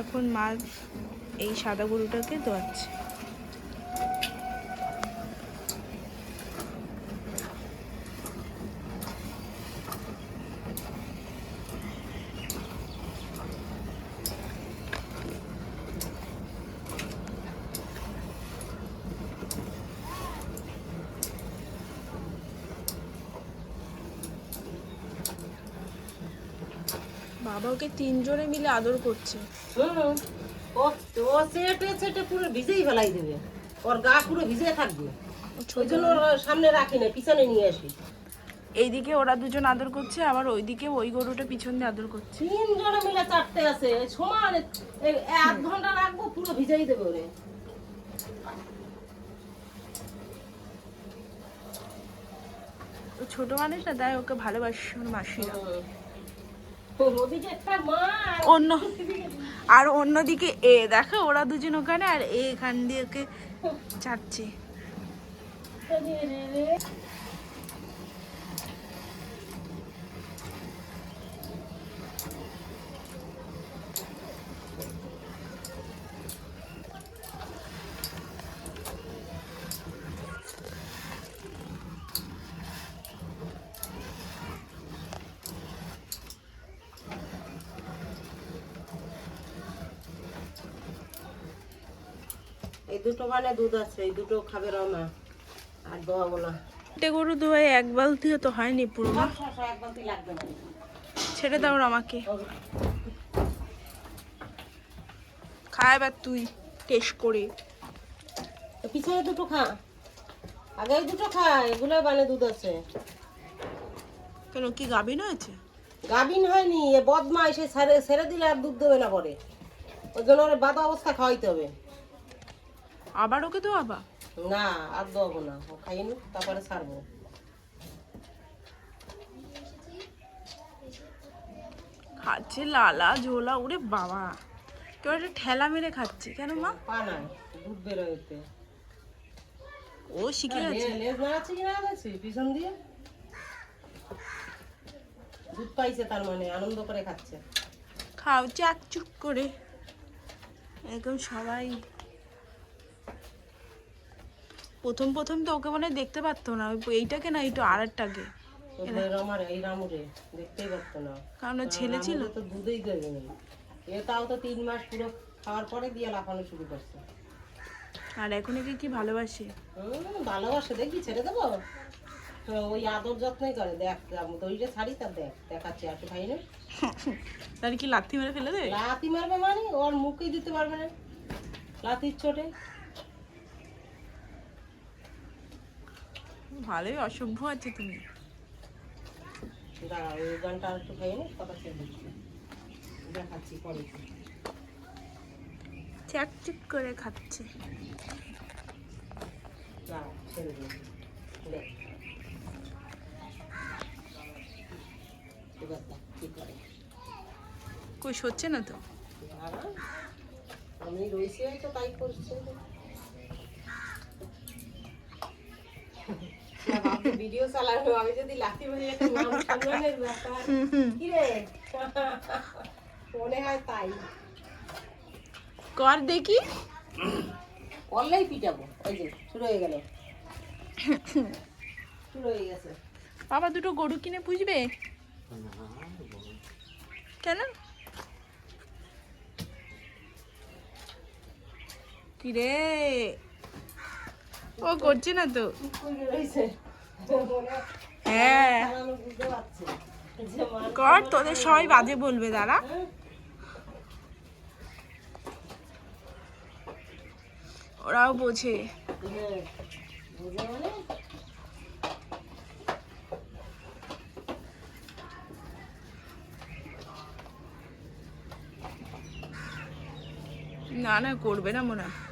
এখন মা এই সাদা গরুটাকে দোয়াচ্ছে বাবা ওকে তিনজনে মিলে আদর করছে। হুম ও ও চেটে চেটে পুরো ভিজেই ফেলাই দেবে। ওর গা পুরো ভিজে থাকবে। ওই জন্য সামনে রাখি না পিছনে নিয়ে আসি। এইদিকে ওরা দুজন আদর করছে আবার ওইদিকে ওই গরুটা পিছন দিয়ে আদর করছে। তিনজনে মিলে চারটে আছে সমান এক ঘণ্টা রাখব পুরো ভিজাই দেবে ওরে। ছোট মানুষ না তাই ওকে ভালোবাসে ওর মাসিরা হুম। ওদিকে একটা মা আর অন্য আর অন্যদিকে এ দেখো ওরা দুজন ওখানে আর এখান দিয়ে ওকে চাচ্ছে দুটো মানে দুধ আছে এই দুটো খাবে রমা আর দোয়াবো না এটা গরু ধোয়ে এক বালতিও তো হয়নি পুরো এক বালতি লাগবে ছেড়ে দাও আমাকে খা এবার তুই টেস্ট করে। পিছনে দুটো খা। আগে দুটো খা এগুলো মানে দুধ আছে। কেন কি গাবিন হয়েছে? গাভিন হয়নি এ বদমা এসে ছেড়ে ছেড়ে দিলে আর দুধ দেবে না পরে। ওই জন্য ওর বাধা অবস্থা খাওয়াইতে হবে। আবার ওকে আবা না আর দেবো না। ও খাইয়ে নি তারপরে ছাড়বো। খাচ্ছে লালা ঝোলা ওরে বাবা। কেউ একটা ঠেলা মেরে খাচ্ছে কেন মা? দুধ বেরোতে ও শিখে গেছে। লেজ কি নাড়াচ্ছে? পিছন দিয়ে? দুধ পাইছে তার মানে আনন্দ করে খাচ্ছে। খাও চাক চুক করে। একদম সবাই প্রথম প্রথম তো ওকে মানে দেখতে পারতো না। এইটাকে না একটু আর একটাকে ওদের আমার এই রামুরে দেখতেই পারতো না। কারণ ছেলে ছিল। তো দুধেই দেবে না। এ তাও তো তিন মাস পুরো খাওয়ার পরে দিয়ে লাফানো শুরু করছে। আর এখন একে কি ভালোবাসে? ভালোবাসে। দেখি ছেড়ে দেবো? ওই আদর যত্নই করে। দেখ ওইটা ছাড়ি তার দেখ দেখাচ্ছি একটু খাই না তার কি লাথি মেরে ফেলে দেবে? লাথি মারবে মানে? ওর মুখেই দিতে পারবে না। লাথির চোটে ভালোই অসভ্য আছে তুমি। গানটা একটু খাই না কথা দেখাচ্ছি পরে। করে খাচ্ছে। কই সচ্ছে না তো? আমি রয়েছি তাই করছে। ভিডিও চালানো আমি যদি লাঠি মারি একটা সম্মানের ব্যাপার কি রে মনে হয় তাই। কর দেখি। করলেই পিটাবো। এই যে শুরু হয়ে গেল। শুরু হয়ে গেছে। বাবা দুটো গরু কিনে পুষবে? কেন? কি রে ও করছে না তো। হয়। কর, তোদের সবাই বাজে বলবে, দাঁড়া। ওরাও বোঝে। না না, করবে না মনে হয়।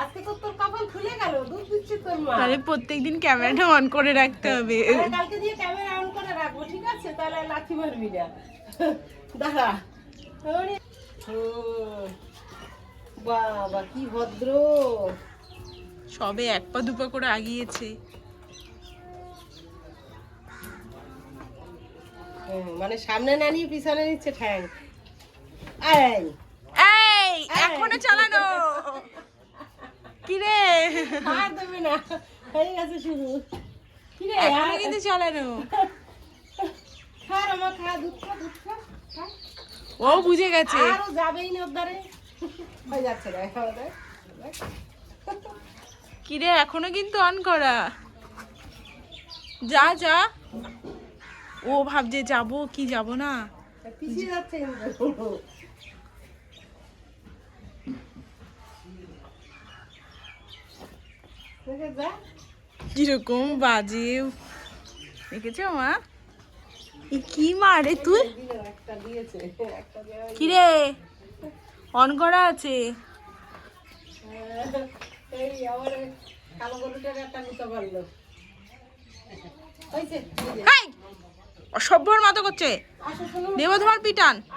আজকে তো তোর কপাল খুলে গেল দুধ দিচ্ছে তোর মা। তাহলে প্রত্যেকদিন ক্যামেরাটা অন করে রাখতে হবে। কালকে দিয়ে ক্যামেরা অন করে রাখব ঠিক আছে? তাহলে লাথি মারবি না। দাঁড়া। বাবা কি ভদ্র। সবে এক পা দুপা করে আগিয়েছে। মানে সামনে না নিয়ে পিছনে নিচ্ছে ঠ্যাং। এই এখনও চালানো। কি রে আর দেবে না। হয়ে গেছে শুরু। কি রে এখনও কিন্তু চালানো খা রমা খা দুধ খা দুধ খা খা। ও বুঝে গেছে। আরও যাবেই না ওর দ্বারে হয়ে যাচ্ছে আমাদের কি রে এখনও কিন্তু অন করা। যা যা। ও ভাবছে যাব কি যাব না। পিছিয়ে যাচ্ছে কিন্তু দেখে যা কীরকম বাজে। দেখেছ মা? কি মারে তুই? দিল একটা দিয়েছে একটা দেওয়া কি রে অন করা আছে অসভ্যর মতো করছে। দেবধর পিটান।